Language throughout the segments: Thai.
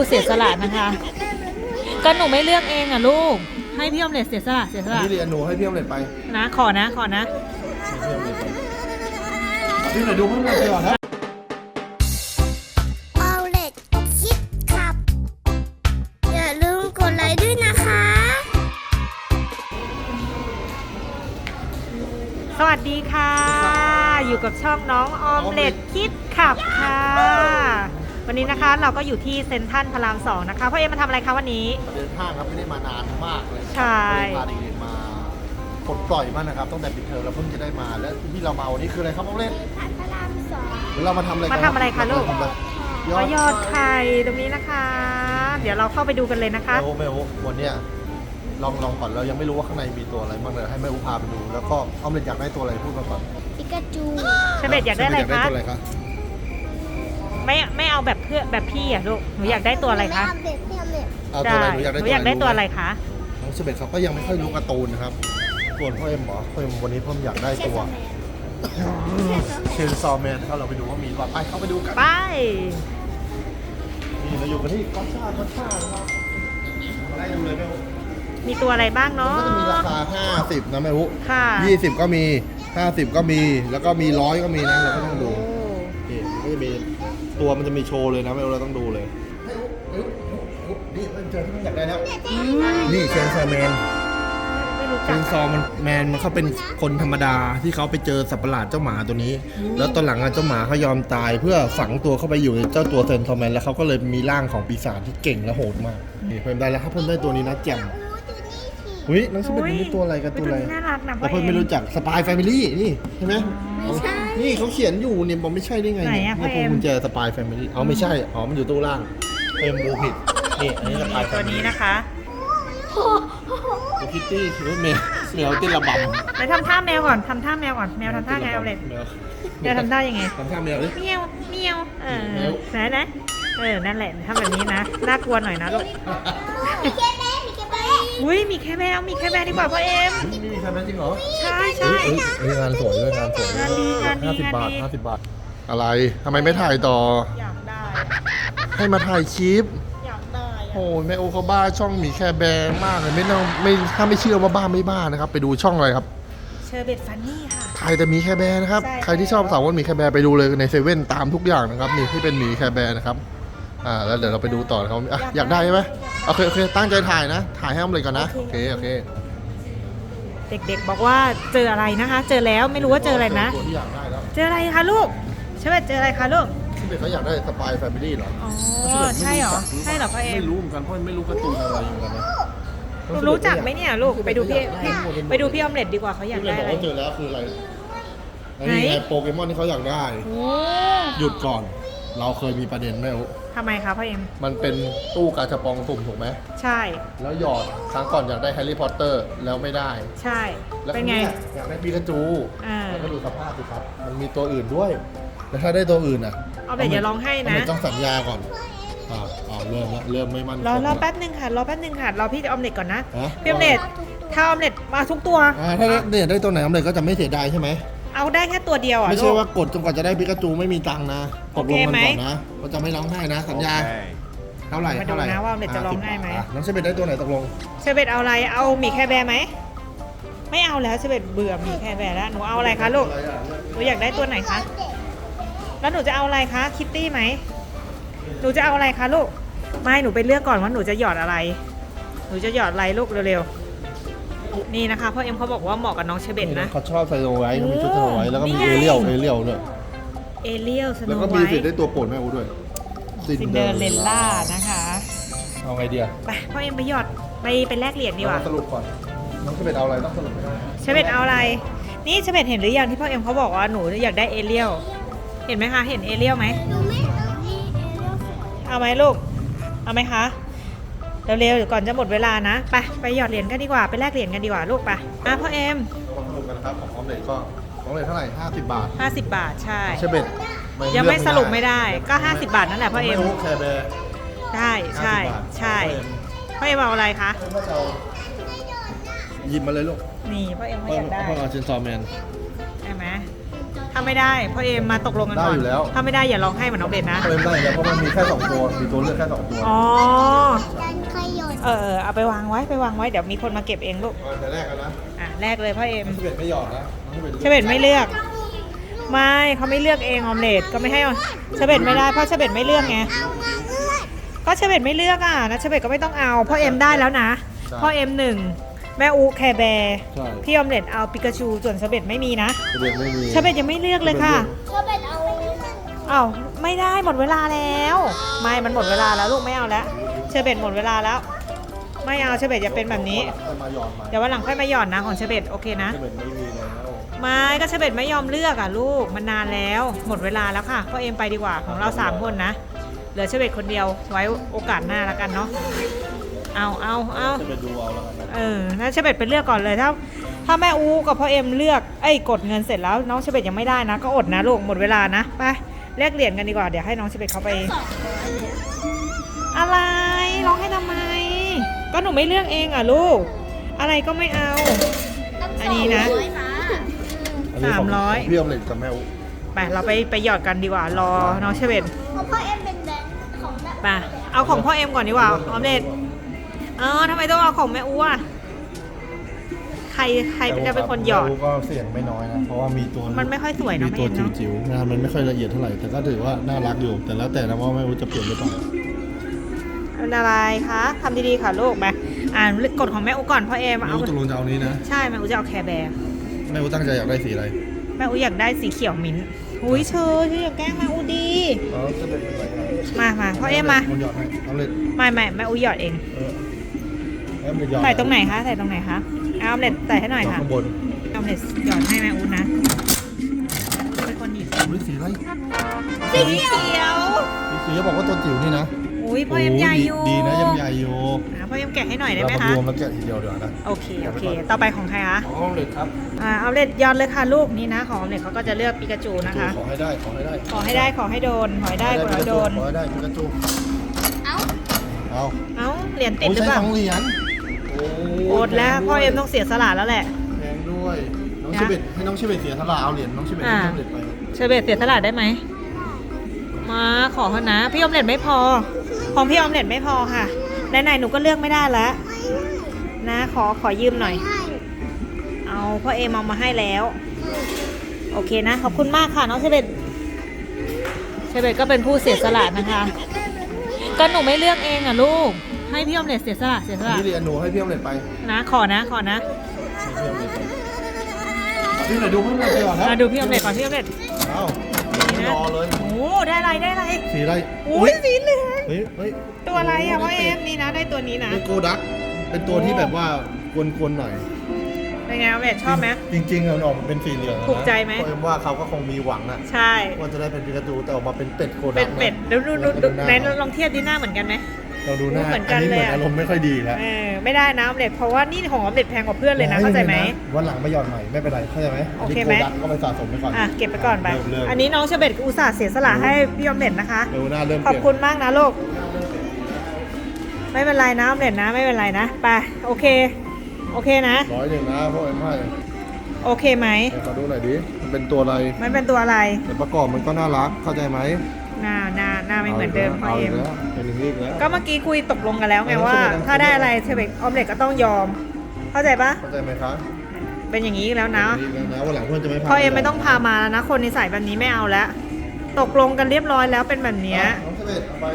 ผู้เสียสละนะคะ ก็หนูไม่เลือกเองอะลูก ให้พี่ออมเล็ตเสียสละเสียสละนี่เรียนหนูให้พี่อมเล็ตไปนะขอนะขอนะพี่หน่อยดูเพิ่มเติมก่อนนะเอาเล็ดคิดขับ อย่าลืมกดไลค์ด้วยนะคะ สวัสดีค่ะ อยู่กับช่องน้องออมเล็ตคิดขับค่ะ วันนี้นะคะเราก็อยู่ที่เซ็นทรัลพระรามสองนะคะพ่อเอ็มมาทำอะไรคะวันนี้ เดินห้างครับไม่ได้มานานมากเลยใช่ไม่ได้พาเด็กๆมาปลดปล่อยมากนะครับตั้งแต่ปิดเทอมเราเพิ่งจะได้มาและที่เรามาวันนี้คืออะไรครับน้องเล่นพันพระรามสองเดี๋ยวเรามาทำอะไรกันมาทำอะไรคะลูกทำอะไรยอมาดยอดไข่ตรงนี้นะคะ เดี๋ยวเราเข้าไปดูกันเลยนะคะแม่โอ้แม่โอ้วันเนี้ยลองลองก่อนเรายังไม่รู้ว่าข้างในมีตัวอะไรบ้างเลยให้แม่อุพาไปดูแล้วก็ออมเล็ตอยากได้ตัวอะไรพูดมาก่อนปิกาจูเชเบตอยากได้อะไรเชเบตคะตัวอะไรคะ ไม่ไม่เอาแบบเพื่อแบบพี่อะลูกหนูอยากได้ตัวอะไรคะม่เาเด็ดไม่เอาเด็ดเอาตัวอะไรหนูอยากหได้นูอยากได้ตัวอะไรรู้หมคะ น้องเชเบตเขาก็ยังไม่ค่อยรู้การ์ตูนนะครับ ส่วนพ่อเอ็มเหรอพ่อเอ็มวันนี้พ่อเอ็มอยากได้ตัวเชนซอแมนครับเราไปดูว่ามีก่อนไปเข้าไปดูกันไป นี่เราอยู่กันที่ก็ซ่าก็ซ่านะครับไล่ดูเลยแม่อุ๊มีตัวอะไรบ้างเนาะก็จะมีราคา 50 นะแม่อุ๊ค่ะ20ก็มี 50 ก็มี แล้วก็มีร้อยก็มีนะเราก็ต้องดูโอ้นี่มันก็จะมี ตัวมันจะมีโชว์เลยนะแม่เราต้องดูเลย นี่เจอที่มันอยากได้แล้ว นี่เชนซอแมนไม่รู้เชจักนซอมันแมนมันเขาเป็นคนธรรมดาที่เขาไปเจอสัตว์ประหลาดเจ้าหมาตัวนี้ แล้วตอนหลังอะเจ้าหมาเขายอมตายเพื่อฝังตัวเข้าไปอยู่ในเจ้าตัวเซนซอแมนแล้วเขาก็เลยมีร่างของปีศาจที่เก่งและโหดมากนี่เพิ่มได้แล้วครับเพิ่มได้ตัวนี้นะแจ่มอู้ตัวนี้สิอุ้ยน้องชิเปนนี่ตัวอะไรกันตัวอะไร น่ารักนะแต่เพิ่นไม่รู้จักสปายแฟมิลี่นี่ใช่ไหม ใช่ นี่เขาเขียนอยู่เนี่ยบอกไม่ใช่ได้ไงไหนเนี่ยอะพ่อนี่พวเอ็งมกุญแจสปายแฟมิลี่อ๋อไม่ใช่อ๋อมันอยู่ตู้ล่างเอ็มดูผิดนี่อันนี้สปายแฟตัวมินี้ลี่นะคะตัวคิตตี้คือแมวแมวติดระบำไปทำท่าแมวก่อนทำท่าแมวก่อน แมวทำท่าไงเอาเลย แมวแมวทำท่ายังไง ทำท่าแมวดิเมียวเมียวเออแมวไหนนะเออ นั่นแหละทำแบบนี้นะ น่ากลัวหน่อยนะลูก มีแค่แม่มีแค่แม่อุ้ยมีแค่แมว มีแค่แมวดีกว่าพ่อเอ็มนี่มี ใครไหมจริงเหรอใช่ใช่เอ้ยเอ้ยงานสวยด้วยงานสวยงานดีงานดีห้าสิบบาทงานดีห้าสิบบาท อะไรทำไมไม่ถ่ายต่อ อยากได้ ให้มาถ่ายคลิป อยากได้อะโอ้ยแม่โอเขาบ้าช่องหมีแคร์แบร์มากเลยไม่ต้องไม่ถ้าไม่เชื่อว่าบ้าไม่บ้านะครับ ไปดูช่องอะไรครับเชอร์เบตฟันนี่ค่ะ ถ่ายแต่หมีแคร์แบร์นะครับ ใช่ ใครที่ชอบสาวว่าหมีแคร์แบร์ไปดูเลยในเซเว่นตามทุกอย่างนะครับนี่ที่เป็นหมีแคร์แบร์นะครับอ่าแล้วเดี๋ยวเราไปดูต่อนะครับอะอยากได้ใช่ไหมโอเคโอเคตั้งใจถ่ายนะ ถ่ายให้อ้อมเลยก่อนนะโอเคโอเค เด็กๆ บอกว่าเจออะไรนะคะ เจอแล้วไม่รู้ว่าเจออะไรนะ ตัวที่อยากได้แล้วเจออะไรคะลูกเชอร์เบตเจออะไรคะลูก ที่เป็นเขาอยากได้สปายแฟมิลี่เหรออ๋อ ใช่เหรอ ใช่เหรอพ่อเอ็มไม่รู้เหมือนกันเพราะไม่รู้การ์ตูนอะไรเหมือนกันนะหนูรู้จักไหมเนี่ยลูก ไปดูพี่พี่ไปดูพี่ออมเล็ตดีกว่าเขาอยากที่เป็นได้บอกอะไร ว่าเจอแล้วคืออะไรอันไหนนี้ไงโปเกมอนที่เขาอยากได้ โอ้หยุดก่อน เราเคยมีประเด็นไหมโอ้ทำไมคะพ่อเอ็ม มันเป็นตู้กาชาปองสุ่มถูกไหม ใช่ แล้วหยอดครั้งก่อนอยากได้แฮร์รี่พอตเตอร์แล้วไม่ได้ ใช่ แล้วเป็นไง ยอยากได้ปิกาจูอ่า แล้วก็ดูสภาพสิครับ มันมีตัวอื่นด้วย แล้วถ้าได้ตัวอื่นอะเอาแบบอย่าร้องไห้นะมันต้องสัญญาก่อนอ่าอ่าเริ่มละเริ่มไม่มั่นคงรอรอละแป๊บหนึ่งค่ะ รอแป๊บหนึ่งค่ะ รอพี่ออมเล็ตก่อนนะ ฮะพี่ออมเล็ตถ้าออมเล็ตมาทุกตัว อ่าถ้าเนี่ยได้ตัวไหนออมเลยก็จะไม่เสียดายใช่ไหม เอาได้แค่ตัวเดียวอะไม่ใช่ลูก ว่ากดจนกว่าจะได้ปิกาจูไม่มีตังค์นะตกลงกันโอเคไหมก่อนนะเราจะไม่ร้องไห้นะสัญญาเท่าไหร่มาดูเท่าไหร่นะว่าออมเล็ตจะร้องไห้ไหมะน้องเชเบตได้ตัวไหนตกลงเชอร์เบตเอาอะไร เอาหมีแคร์แบร์ไหม ไม่เอาแล้วเชอร์เบตเบื่อหมีแคร์แบร์แล้ว หนูเอาอะไรคะลูก หนูอยากได้ตัวไหนคะ แล้วหนูจะเอาอะไรคะคิตตี้ไหม หนูจะเอาอะไรคะลูก ไม่ หนูไปเลือกก่อนว่าหนูจะหยอดอะไร หนูจะหยอดอะไรลูกเร็วๆ นี่นะคะพ่อเอ็มเขาบอกว่าเหมาะกับน้องเชอร์เบตนะ เขาชอบไซโนไวท์เขามีชุดไซโนไวท์แล้วก็มีนี่เอไง เรียลเอเรียลด้วยเอเลียลสโนแล้วก็ไวมีสิทธิ์ท์ได้ตัวโปรดแม่อูด้วยซินเดอเรลล่านะคะ เอาไงเดียไปพ่อเอ็มไปหยอดไปไปแลกเหรียญดีกว่าเรสรุปก่อนน้องเชเบตเอาอะไรต้องสรุปให้ได้เชอร์เบตเอาอะไร นี่เชอร์เบตเห็นหรือยังที่พ่อเอ็มเขาบอกว่าหนูอยากได้เอเลียลเห็นไหมคะ เห็นเอเลียลไหม ดูไม่เอานี่เอเลียลสวยเอาไหมลูก เอาไหมคะ เร็วๆเดี๋ยวก่อนจะหมดเวลานะ ไปไปหยอดเหรียญกันดีกว่า ไปแลกเหรียญกันดีกว่าลูกไปอะพ่อเอ็มเราสรุปกันนะครับของออมเล็ตก็ของออมเล็ตเท่าไหร่50 บาท50 บาทใช่เชเบตยังไม่สรุปไม่ได้ก็ 50 บาทนั่นแหละพ่อเอ็มไม่รู้แคร์แบร์ใช่ใช่50บาทใช่พ่อเอ็มเอาอะไรคะพ่อจะเอาหยิบมาเลยลูกนี่พ่อเอ็มเขาพ่ออยากได้พ่อเอาเชนซอแมน ใช่ไหมถ้าไม่ได้พ่อเอ็มมาตกลงกันก่อนได้อยู่แล้ว ถ้าไม่ได้อย่าร้องให้เหมือนน้องเด่นนะเติมได้แล้วเพราะมันมีแค่สองตัวมีตัวเลือกแค่สองตัว อ๋อดันขยน เออเออเอาไปวางไว้ไปวางไว้เดี๋ยวมีคนมาเก็บเองลูกเอาแต่แรกกันนะอะแรกเลยพ่อเอ็มน้องเชเบตไม่หยอดนะน้องเชเบตไม่เลือก ไม่เขาไม่เลือกเองออมเล็ตก็ไม่ให้เชเบตไม่ได้เพราะเชเบตไม่เลือกไงเอามาเลือดก็เชเบตไม่เลือกอะนะเชเบตก็ไม่ต้องเอาพ่อเอ็มได้แล้วนะพ่อเอ็มหนึ่งแม่อูแคร์แบร์ใช่พี่ออมเล็ตเอาปิกาชูส่วนเชเบตไม่มีนะเชเบตไม่มีเชเบตยังไม่เลือกเลยค่ะก็เป็นเอาอ้าวไม่ได้หมดเวลาแล้ว ไม่มันหมดเวลาแล้วลูกไม่เอาแล้วเชเบตหมดเวลาแล้ว ไม่เอาเชเบตจะเป็นแบบนี้ ค่อยมาหยอดใหม่เดี๋ยววันหลังค่อยมาหย่อนนะของเชเบตโอเคนะเชเบตไม่มีแล้วไม่ก็เชเบตไม่ยอมเลือกอะลูกมันนานแล้ว หมดเวลาแล้วค่ะพ่อเอ็มไปดีกว่าของเราสามคนนะเหลือเชเบตคนเดียวไว้โอกาสหน้าแล้วกันเนาะเอาเอาเอาเชเบตดูเอาแล้วกันนะเออนั่นเชเบตไปเลือกก่อนเลยถ้าถ้าแม่อูกับพ่อเอ็มเลือกเอ้ยกดเงินเสร็จแล้วน้องเชเบตยังไม่ได้นะ ก็อดนะลูกหมดเวลานะไปแลกเหรียญกันดีกว่าเดี๋ยวให้น้องเชเบตเขาไปอะไรร้องให้ทำไม ก็หนูไม่เลือกเองอะลูก อะไรก็ไม่เอา อันนี้นะ อันนี้ขงสามร้อย ของพี่ออมเล็ตกับแม่อุ๊ไปเราไปไปหยอดกันดีกว่ารอน้องเชเบตเพราะพ่อเอ็มเป็นแบรนด์ของแบบไปเอาของพ่อเอ็มก่อนดีกว่าออมเล็ตเออทำไมต้องเอาของแม่อูอะใครใครจะเป็นคนหยอด แม่อุ๊ก็เสียงไม่น้อยนะ เพราะว่ามีตัวมันไม่ค่อยสวยเนอะมีตัวแม่เอ็มเนอะ จิ๋วๆนะมันไม่ค่อยละเอียดเท่าไหร่ แต่ก็ถือว่าน่ารักอยู่ แต่แล้วแต่นะว่าแม่อุ๊จะเปลี่ยนหรือเปล่า เป็นอะไรคะทำดีๆค่ะลูกไปอ่านกฎของแม่อูก่อนพ่อเอ็มแม่เอาอุ๊ตกลงจะเอานี้นะใช่แม่อูจะเอาแคร์แบร์แม่อุ๊ตั้งใจอยากได้สีอะไรแม่อูอยากได้สีเขียวมิ้นท์อุ้ยเชอเชออยากแกล้งแม่อูดีอ๋อจะเป็นอะไรครับมามาพ่อเอ็มมานหยอดให้เอาเลยไม่ไม่แม่อูหยอดเองเออแล้วมันหยอดใส่ตรงไหนคะใส่ตรงไหนคะเอาออมเล็ตใส่ให้หน่อยหยอดค่ะข้างบนเอาออมเล็ตหยอดให้แม่อูนะเป็นคนหยิบอุ้ยสีอะไรสีเขียว สีจะบอกว่าตัวจิ๋วนี่นะ อุ้ยพ่อเอ็มใหญ่อยู่ดีนะยังใหญ่อยู่อะพ่อเอ็มแกะให้หน่อยได้เราไหมมาคะรวมแล้วแกะทีเดียวเดี๋ยวนะโอเคโอเค ต่อไปของใครคะของเลยครับอ่าเอาเล็ตหยอดเลยค่ะลูกนี่นะของออมเล็ตเขาก็จะเลือกปิกาจูนะคะขอให้ได้ขอให้ได้ขอให้ได้ขอให้โดนขอให้ได้ขอให้โดนขอให้ได้พิกาจูเอ้าเอาเอ้าเหรียญติดโอ้ยหรือใช้เปล่าสองเหรียญโอดแล้วพ่อเอ็มต้องเสียสละแล้วแหละแพงด้วยน้องนะเชเบตให้น้องเชเบตเสียสละเอาเหรียญน้องเชเบตอ่าให้น้องเชเบตไปเชอร์เบตเสียสละได้ไหมมาขอเขานะพี่ออมเล็ตไม่พอ ของพี่ออมเล็ตไม่พอค่ะ ไหนๆหนูก็เลือกไม่ได้แล้ว นะ ขอขอยืมหน่อยให้เอาพ่อเอ็มเอามาให้แล้ว โอเคนะ ขอบคุณมากค่ะน้องเชเบตเชเบตก็เป็นผู้เสียสละนะคะ ก็หนูไม่เลือกเองอะลูก ให้พี่ออมเล็ตเสียสละเสียสละ นี่เหรียญหนูให้พี่ออมเล็ตไปนะขอนะขอนะให้พี่ออมเล็ตไปเอาพี่หน่อยดูพี่ออมเล็ตก่อนนะมาดูพี่ออมเล็ตก่อนพี่ออมเล็ตเอ้านี่นะรอเลยโอ้ได้อะไรได้อะไรสีอะไร อุ้ยสีเหลือง เฮ้ยเฮ้ยตัวอะไรอะพ่อเอ็มนี่นะได้ตัวนี้นะเป็นโกดัก เป็นตัวที่แบบว่ากวนๆหน่อยเป็นไงออมเล็ตชอบไหม จริงๆมันออกมาเป็นสีเหลืองอะนะถูกใจไหม เพราะเอ็มว่าเขาก็คงมีหวังอะใช่ ว่าจะได้เป็นปิกาจูแต่ออกมาเป็นเป็ดโกดัเป็กดนะเป็ดดูดูดูดูแล้วก็ไหนหาลองเทียบดีหน้าเหมือนกันไหม เราดูหน้าเหมือนกัอันนนี้เลเหยมือนอะอารมณ์ไม่ค่อยดีแล้วเออไม่ได้นะออมเล็ตเพราะว่านี่ของออมเล็ตแพงกว่าเพื่อนเลยนะเข้าใจไหมวันหลังมาหย่อนใหม่ไม่เป็นไรเข้าใจไหมโอเคไหมนนี้โกดักก็ไปสะสมไปก่อนอะเก็บไปก่อนไปเริ่มเริ่มอันนี้น้องเชเบตอุตส่าห์เสียสละให้พี่ออมเล็ตนะคะเร็วหน้าเริ่มขอบเปลี่ยนคุณมากนะลูกไม่เป็นไรนะออมเล็ตนะไม่เป็นไรนะไปโอเค โอเคนะร้อยหนึ่งนะพวกเอ็มให้โอเคไหมขอดูหน่อยดิมันเป็นตัวอะไรมันเป็นตัวอะไรแต่ประกอบมันก็น่ารักเข้าใจไหม หน้าหน้าหน้าไม่เหมือนเดิมพ่อเอาเอ็อีมกแล้วเป็นอย่างนี้อีกแล้วก็เมื่อกี้คุยตกลงกันแล้วไงเออว่าใช่ไหมถ้าได้อะไรเชเบตออมเล็ตก็ต้องยอม เข้าใจปะเข้าใจไหมคะเป็นอย่างนี้แล้วนะเป็นอย่างนี้แล้วนะวันหลังเพื่อนจะไม่พาพ่อเอ็มไม่ต้องพามาแล้วนะ คนในสายแบบนี้ไม่เอาแล้วตกลงกันเรียบร้อยแล้วเป็นแบบเนี้ยน้องเสด็จเอาไป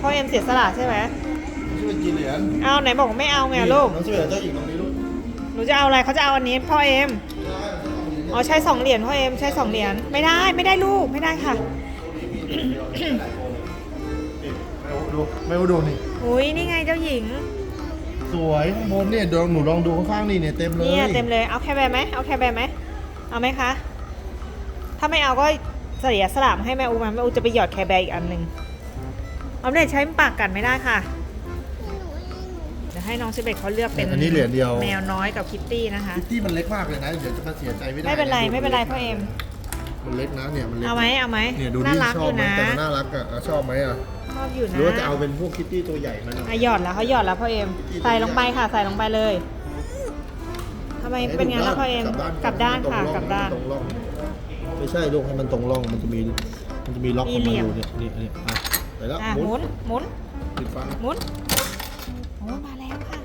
พ่อเอ็มเสียสละใช่ไหมน้องเสด็จกี่เหรียญเอาไหนบอกไม่เอาไงลูกน้องเสด็จเจ้าหญิงตรงนี้ลูกหนูจะเอาอะไรเขาจะเอาอันนี้พ่อเอ็มอ๋อใช้สองเหรียญพ่อเอ็มใช้สองเหรียญไม่ได้ไม่ได้ลูกไม่ได้ค่ะ ไม่รู้ดูไม่รู้ดูนี่ อุ้ยนี่ไงเจ้าหญิง สวยข้างบนเนี่ยลองหนูลองดูข้างๆนี่เนี่ยเต็มเลยเนี่ยเต็มเลย เอาแคร์แบร์ไหมเอาแคร์แบร์ไหมเอาไหมคะ ถ้าไม่เอาก็เสียสลามให้แม่อูมาแม่อูจะไปหยอดแคร์แบร์อีกอันหนึ่งเอาเนี่ยใช้ปากกัดไม่ได้ค่ะเดี๋ยวให้น้องเชเบตเขาเลือกเป็นอันนี้เหรียญเดียวแมวน้อยกับคิตตี้นะคะ คิตตี้มันเล็กมากเลยนะ เดี๋ยวจะมาเสียใจไม่ได้ ไม่เป็นไรไม่เป็นไรพ่อเอ็ม มันเล็กนะเนี่ยมันเล็กเอาไหมเอาไหมเนี่ยดูน่าดิรักชออบยู่ไหมนะแต่มันน่ารักอะอะชอบไหมอะชอบอยู่หนะรือว่าจะเอาเป็นพวกคิตตี้ตัวใหญ่ไหมนะอะหยอดแล้วเขาหยอดแล้วพ่อเอ็มใส่ลงไปค่ะ ใส่ลงไปเลยทำไมเป็นงั้นล่ะพ่อเอ็มกลับด้านค่ะกลับด้าน ตรงร่องไม่ใช่ลูกให้มันตรงร่องมันจะมีมันจะมีล็อกของมีมันเหลี่อยมยู่เนี่ยนี่นี่อะไปแล้วอะหหมุมุนนหมุนปิดฟันหมุนโอ้มาแล้วค่ะ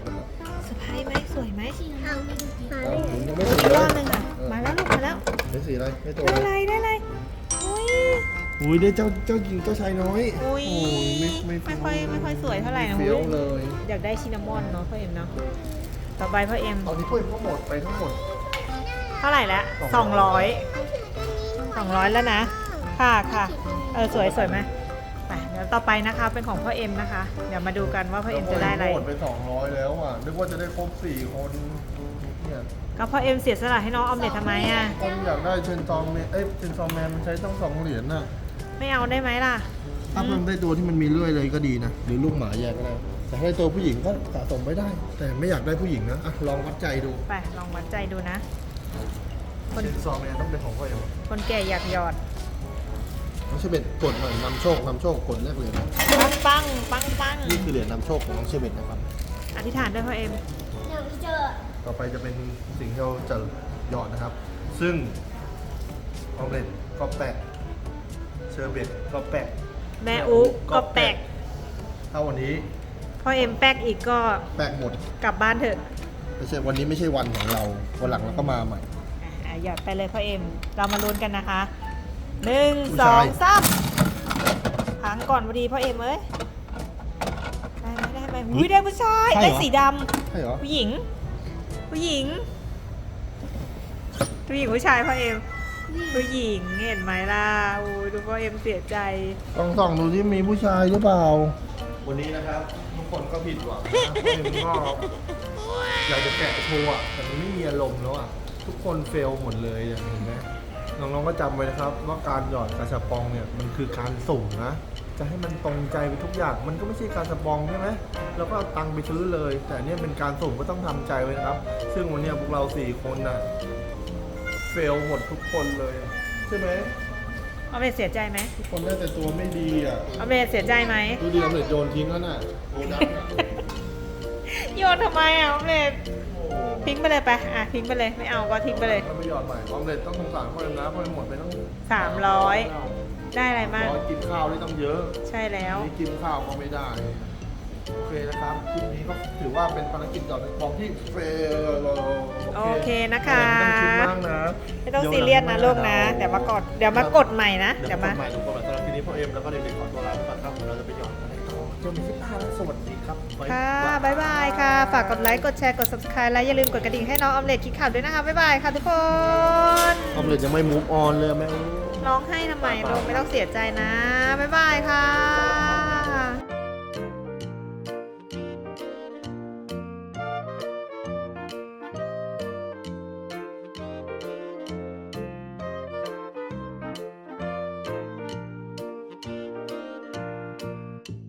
เซอร์ไพรส์ไหมสวยไหมทางมาอะเลยหมุนยังไม่อีถึงกเลรอยบหนึง สีอะไรไม่ตัวได้เลอะไรยได้อะไรอุ้ยอุ้ยได้เจ้าเจ้าหญิงเจ้าชายน้อยอุ้ยไม่ไม่ไม่ค่อยไม่ค่อยสวยเท่าไหร่นะเฟี้ยวอุ๊ยเลย อยากได้ชินนามอนเนาะพ่อเอ็มเนาะต่อไปพ่อเอ็มตอนนี้เพื่อนก็หมดไปทั้งหมด เท่าไหร่แล้วสองร้อยสองร้อยแล้วนะ ค่ะค่ะเออสวยสวยไหมไปเดี๋ยวต่อไปนะคะเป็นของพ่อเอ็มนะคะ เดี๋ยวมาดูกันว่าพ่อเอ็มจะได้อะไรหมดไปสองร้อยแล้วอะนึกว่าจะได้ครบสี่คนเนี่ย ก็พ่อเอ็มเสียสละให้น้องออมเล็ตทำไมอะคนอยากได้เชนซองเมนเอ้ยเชนซองแมนมันใช้ต้องสองเหรียญน่ะไม่เอาได้ไหมล่ะ ถ้ามันได้ตัวที่มันมีเลื่อยเลยก็ดีนะ หรือลูกหมาแยกก็ได้ แต่ถ้าได้ตัวผู้หญิงก็สะสมไม่ได้ แต่ไม่อยากได้ผู้หญิงนะอะลองวัดใจดูไป ลองวัดใจดูนะ คน เชนซองแมนต้องเป็นของพ่อเองคนแก่อยากหยอด น้องเชเบตกดหน่อยนำโชคนำโชคกดแรกเหรียญปังปังปังปังนี่คือเหรียญนำโชคของน้องเชเบตนะครับ อธิษฐานด้วยพ่อเอ็มเดี๋ยวเจอ ต่อไปจะเป็นสิ่งที่เราจะหยอดนะครับ ซึ่งออมเล็ตก็แปะเชอร์เบตก็แปะแม่อุก็แปกถ้าวันนี้พ่อเอ็มแปกอีกก็แปะหมดกลับบ้านเถอะไม่ใช่วันนี้ไม่ใช่วันของเราวันหลังเราก็มาใหม่ อะหยอดไปเลยพ่อเอ็มเรามาลุ้นกันนะคะหนึ่งผู้สอชางย สามหางก่อนพอดีพ่อเอ็มเอ้ยได้ไหมได้ไหมอุ้ยได้ผู้ชายใช่เหรอ ได้สีดำใช่เหรอผู้หญิง ผู้หญิง ผู้หญิงผู้ชายพ่อเอ็ม ผู้หญิงเห็นไหมล่ะโอ้ยดูพ่อเอ็มเสียใจ ลองส่องดูที่มีผู้ชายหรือเปล่า วันนี้นะครับทุกคนก็ผิดหวังนะเพราะเอ็มก็อยากจะแกะโชว์อะแต่มันไม่มีอารมณ์แล้วอะทุกคนเฟลหมดเลยอย่างเห็นไหมน้องๆก็จำไว้นะครับ ว่าการหยอดกระชับปองเนี่ยมันคือการสุ่มนะ จะให้มันตรงใจไปทุกอย่าง มันก็ไม่ใช่การสปองใช่ไหมแล้วก็เอาตังค์ไปซื้อเลย แต่เนี่ยเป็นการสุ่มก็ต้องทำใจไว้นะครับ ซึ่งวันเนี้ยพวกเราสี่คนน่ะเฟลหมดทุกคนเลย ใช่ไหมออมเล็ตเสียใจไหมทุกคนได้แต่ตัวไม่ดีอะออมเล็ตเสียใจไหมดูดิออมเล็ตโยนทิ้งแล้วน่ะโอ้ดักอะโยนทำไมอะออมเล็ตโอ้ทิ้งไปเลยไปอะทิ้งไปเลยไม่เอาก็ทิ้งไปเลยเราไม่หยอดใหม่ออมเล็ตต้องสงสารพ่อเอ็มนะพ่อเอ็มหมดไปตั้งสามร้อย ได้อะไรมากร้อยกินข้าวได้ต้องเยอะใช่แล้ว นี่กินข้าวก็ไม่ได้ โอเคนะครับคลิปนี้ก็ถือว่าเป็นภารกิจหยอดของที่เฟลโอเคนะคะ ไม่ต้องคิดมากนะไม่ต้องซีเรียสนะลูกนะ เดี๋ยวมากด เดี๋ยวมากดใหม่นะ เดี๋เดี๋ยยววมามา ใหม่ทุกคนสำหรับทีนี้พ่อเอ็มแล้วก็เด็กๆขอตัวลาไปก่อนครับเราจะไปหยอดอะไรต่อเจอกันคลิปหน้าแล้วสวัสดีครับบ๊ายค่ะ บาย บ๊ายบายค่ะ ฝากกดไลค์ กดแชร์ กด subscribe และอย่าลืมกดกระดิ่งให้น้องออมเล็ตคิดข่าวด้วยนะคะ บ๊ายบายค่ะทุกคน ออมเล็ตยังไม่ move on เลยแม่ ร้องให้ทำไมลูกไม่ต้องเสียใจนะ บ๊ายบายค่ะ